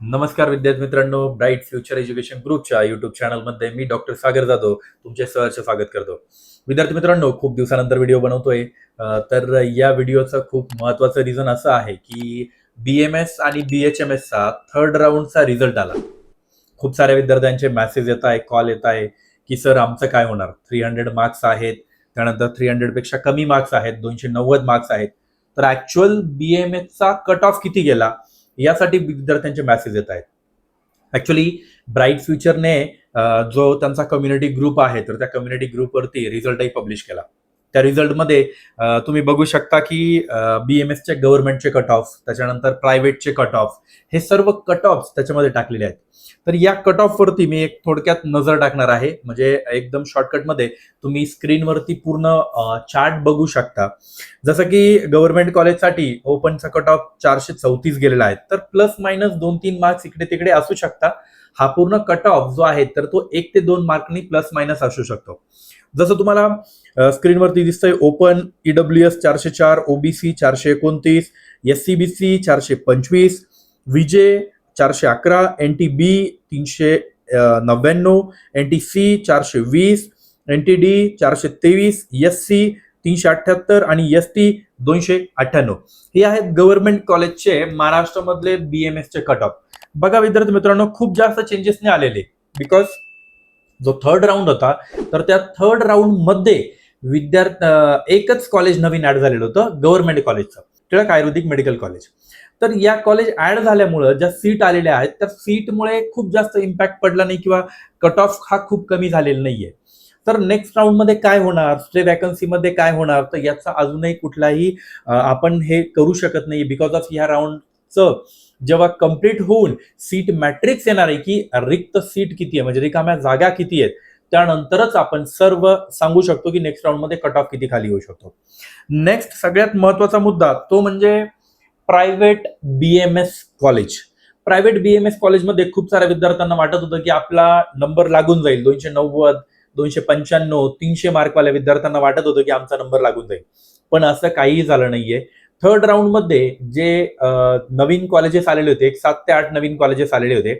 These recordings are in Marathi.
नमस्कार विद्यार्थी मित्रांनो ब्राईट फ्युचर एज्युकेशन ग्रुपच्या युट्यूब चॅनलमध्ये मी डॉक्टर सागर जाधव तुमचे सहर्ष स्वागत करतो. विद्यार्थी मित्रांनो खूप दिवसानंतर व्हिडिओ बनवतोय. तर या व्हिडिओचं खूप महत्वाचं रिझन असं आहे की बी एम एस आणि बी एच एम एसचा थर्ड राऊंडचा रिझल्ट आला. खूप साऱ्या विद्यार्थ्यांचे मेसेज येत आहे कॉल येत आहे की सर आमचं काय होणार? थ्री हंड्रेड मार्क्स आहेत. त्यानंतर थ्री हंड्रेडपेक्षा कमी मार्क्स आहेत. दोनशे नव्वद मार्क्स आहेत. तर ऍक्च्युअल बी एम एसचा कट ऑफ किती गेला? यासाठी विद्यार्थ्यांचे मेसेज येत आहेत. ऍक्च्युली ब्राईट फ्युचरने जो त्यांचा कम्युनिटी ग्रुप आहे तर त्या कम्युनिटी ग्रुपवरती रिझल्टही पब्लिश केला. त्या रिझल्टमध्ये तुम्ही बघू शकता की बी एम एसचे गव्हर्नमेंटचे कट ऑफ त्याच्यानंतर प्रायव्हेटचे कट ऑफ हे सर्व कट ऑफ त्याच्यामध्ये टाकलेले आहेत. तर या कट ऑफवरती मी एक थोडक्यात नजर टाकणार आहे. म्हणजे एकदम शॉर्टकटमध्ये तुम्ही स्क्रीनवरती पूर्ण चार्ट बघू शकता. जसं की गव्हर्नमेंट कॉलेजसाठी ओपनचा कट ऑफ चारशे चौतीस गेलेला आहे. तर प्लस मायनस दोन तीन मार्क्स इकडे तिकडे असू शकता. हा पूर्ण कट ऑफ जो आहे तर तो एक ते दोन मार्कनी प्लस मायनस असू शकतो. जसं तुम्हाला स्क्रीनवरती दिसतंय ओपन ईडब्ल्यू एस चारशे चार ओबीसी चारशे एकोणतीस एस सी बी सी चारशे पंचवीस विजे चारशे अकरा एन टी बी तीनशे नव्याण्णव एन टी सी चारशे वीस एन टी डी चारशे तेवीस एस सी तीनशे अठ्ठ्याहत्तर आणि एस टी दोनशे अठ्ठ्याण्णव हे आहेत गव्हर्नमेंट कॉलेजचे महाराष्ट्रामधले बी एम एसचे कट ऑफ बघा विद्यार्थी मित्रांनो खूप जास्त चेंजेस नाही आलेले. बिकॉज जो थर्ड राऊंड होता तर त्या थर्ड राऊंडमध्ये विद्यार्थी एकच कॉलेज नवीन ऍड झालेलं होतं गव्हर्नमेंट कॉलेजचं टिळक आयुर्वेदिक मेडिकल कॉलेज तर या कॉलेज ऍड झाल्यामुळं ज्या सीट आलेल्या आहेत त्या सीटमुळे खूप जास्त इम्पॅक्ट पडला नाही किंवा कट ऑफ हा खूप कमी झालेला नाहीये. तर नेक्स्ट राऊंडमध्ये काय होणार? स्टे वॅकन्सीमध्ये काय होणार? तर याचा अजूनही कुठलाही आपण हे करू शकत नाही बिकॉज ऑफ ह्या राऊंडचं जेव्हा कंप्लीट होऊन सीट मॅट्रिक्स येणार आहे की रिक्त सीट किती आहे? म्हणजे रिकाम्या जागा किती आहेत? त्यानंतरच आपण सर्व सांगू शकतो की नेक्स्ट राऊंडमध्ये कट ऑफ किती खाली येऊ शकतो. नेक्स्ट सगळ्यात महत्त्वाचा मुद्दा तो म्हणजे private B M S college private B M S कॉलेजमध्ये खूप साऱ्या विद्यार्थ्यांना वाटत होतं की आपला नंबर लागून जाईल. दोनशे नव्वद दोनशे पंच्याण्णव तीनशे मार्कवाल्या विद्यार्थ्यांना वाटत होतं की आमचा नंबर लागून जाईल. पण असं काहीही झालं नाहीये. थर्ड राऊंडमध्ये जे नवीन कॉलेजेस आलेले होते एक सात ते आठ नवीन कॉलेजेस आलेले होते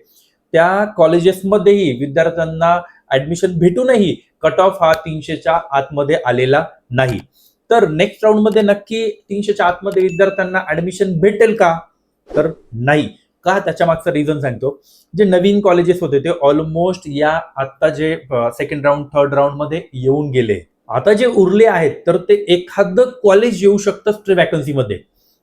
त्या कॉलेजेसमध्येही विद्यार्थ्यांना ऍडमिशन भेटूनही कट ऑफ हा तीनशेच्या आतमध्ये आलेला नाही. तर नेक्स्ट राऊंडमध्ये नक्की तीनशेच्या आतमध्ये विद्यार्थ्यांना ऍडमिशन भेटेल का? तर नाही. का? त्याच्या मागचं रिझन सांगतो. जे नवीन कॉलेजेस होते ते ऑलमोस्ट या आता जे सेकंड राऊंड थर्ड राऊंडमध्ये येऊन गेले. आता जे उरले आहेत तर ते एखादं कॉलेज येऊ शकतं स्ट्रे वॅकन्सीमध्ये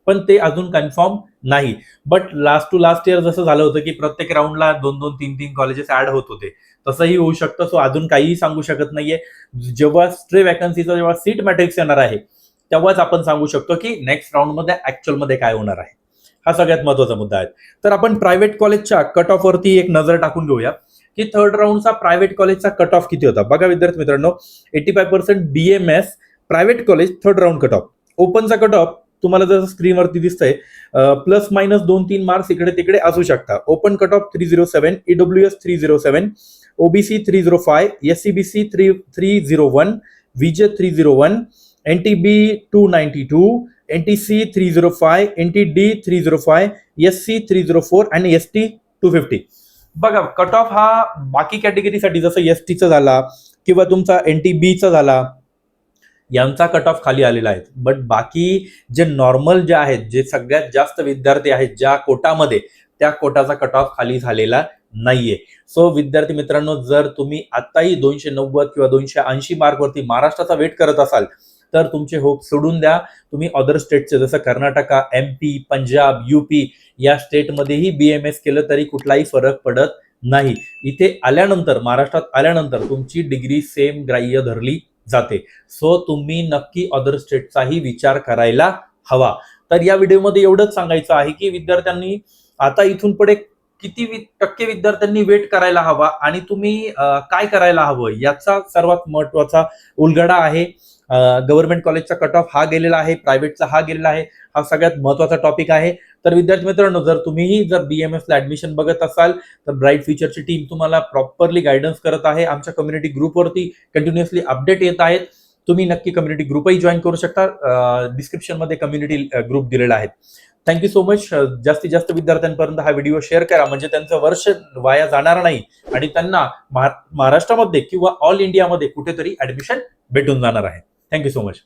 पण ते अजून कन्फर्म नाही. But last to last year जसं झालं होतं की प्रत्येक राऊंडला दोन दोन तीन तीन कॉलेजेस ऍड होत होते. तसंही होऊ शकतं. सो अजून काहीही सांगू शकत नाहीये. जेव्हा स्ट्रे वॅकन्सीचा जेव्हा सीट मॅट्रिक्स येणार आहे तेव्हाच आपण सांगू शकतो की नेक्स्ट राऊंडमध्ये ऍक्च्युअलमध्ये काय होणार आहे. हा सगळ्यात महत्त्वाचा मुद्दा आहे. तर आपण प्रायव्हेट कॉलेजच्या कट ऑफ वरती एक नजर टाकून घेऊया. की थर्ड राऊंडचा प्रायव्हेट कॉलेजचा कट ऑफ किती होता? बघा विद्यार्थी मित्रांनो eighty five percent B M S private college third round cut off ओपनचा cut off तुम्हाला जसं स्क्रीनवरती दिसतंय प्लस मायनस दोन तीन मार्क्स इकडे तिकडे असू शकता. Open cut off three zero seven E W S three zero seven OBC three zero five S C B C three three zero one V J three zero one N T B two ninety two N T C three zero five N T D three zero five S C three zero four आणि एस टी टू फिफ्टी बघा कट ऑफ हा बाकी कॅटेगरीसाठी जसं एस टीचा झाला किंवा तुमचा एन टी बीचा झाला यांचा कट ऑफ खाली आलेला आहे. बट बाकी जे नॉर्मल जे आहेत जे सगळ्यात जास्त विद्यार्थी आहेत ज्या कोटामध्ये त्या कोटाचा कट ऑफ खाली झालेला नाहीये. सो विद्यार्थी मित्रांनो जर तुम्ही आताही दोनशे नव्वद किंवा दोनशे ऐंशी मार्कवरती महाराष्ट्राचा वेट करत असाल तर तुमचे होप सोडून द्या. तुम्ही अदर स्टेटचे जसं Karnataka M P Punjab UP या स्टेटमध्येही बी एम एस केलं तरी कुठलाही फरक पडत नाही. इथे आल्यानंतर महाराष्ट्रात आल्यानंतर तुमची डिग्री सेम ग्राह्य धरली जाते. सो तुम्ही नक्की अदर स्टेटचाही विचार करायला हवा. तर या व्हिडिओमध्ये एवढंच सांगायचं आहे की विद्यार्थ्यांनी आता इथून पुढे किती टक्के विद्यार्थ्यांनी वेट करायला हवा आणि तुम्ही काय करायला हवं याचा सर्वात महत्त्वाचा उलगडा आहे. गव्हर्नमेंट कॉलेजचा कट ऑफ हा गेलेला आहे प्रायव्हेटचा हा गेलेला आहे. हा सगळ्यात महत्त्वाचा टॉपिक आहे. तर विद्यार्थी मित्रांनो जर तुम्हीही जर बीएमएस ला ऍडमिशन बघत असाल तर ब्राईट फ्युचरची टीम तुम्हाला प्रॉपरली गायडन्स करत आहे. आमच्या कम्युनिटी ग्रुपवरती कंटिन्युअसली अपडेट येत आहेत. तुम्ही नक्की कम्युनिटी ग्रुपही जॉईन करू शकता. डिस्क्रिप्शनमध्ये कम्युनिटी ग्रुप दिलेला आहे. थँक्यू सो मच जास्तीत जास्त विद्यार्थ्यांपर्यंत हा व्हिडिओ शेअर करा. म्हणजे त्यांचं वर्ष वाया जाणार नाही आणि त्यांना महाराष्ट्रामध्ये किंवा ऑल इंडियामध्ये कुठेतरी ऍडमिशन भेटून जाणार आहे. Thank you so much